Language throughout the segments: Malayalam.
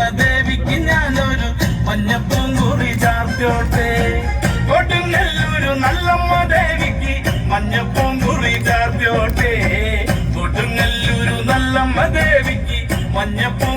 എന്ന ദേവിക്ക് ഞാനൊരു മഞ്ഞപ്പൂങ്കുറി ചാർത്തോട്ടെ കൊടുങ്ങല്ലൂരു നല്ലമ്മ ദേവിക്ക് മഞ്ഞപ്പം മഞ്ഞപ്പൂങ്കുറി ചാർത്തോട്ടെ കൊടുങ്ങല്ലൂരു നല്ലമ്മ ദേവിക്ക് മഞ്ഞപ്പൂ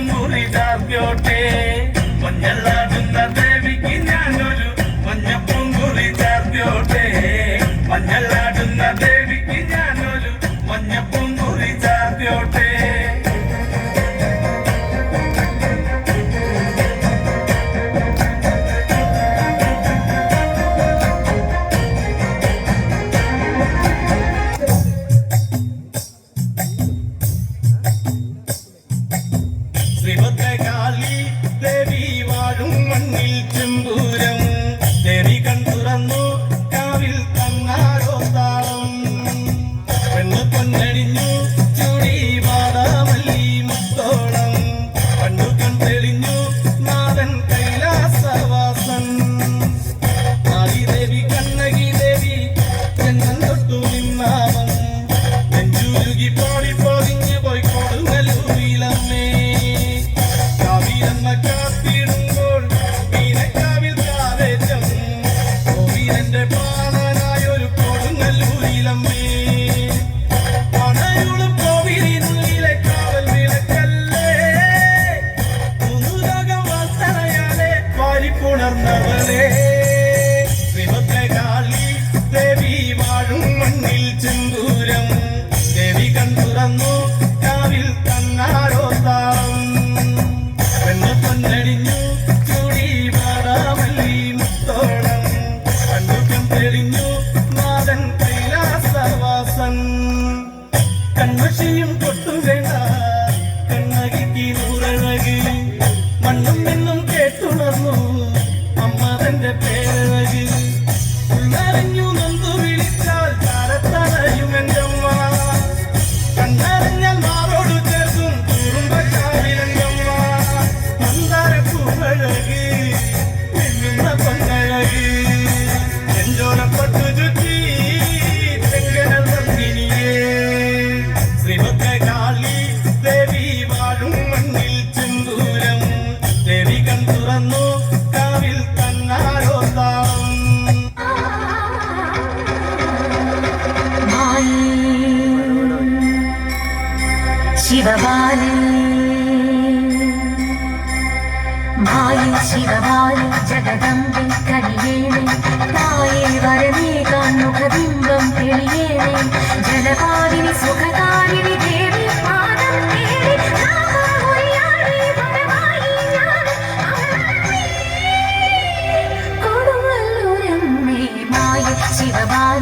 ശിവബാലൻ ഭായി ശിവബാലൻ ജഗദമ്പെ കനിയേനെ. തായേ വരവേ കാൺമുഖബിംബം തെളിയേനെ. ജലപാലിനി സുഖകാരിണി ദേവി പാദം തേടി ശിവബാല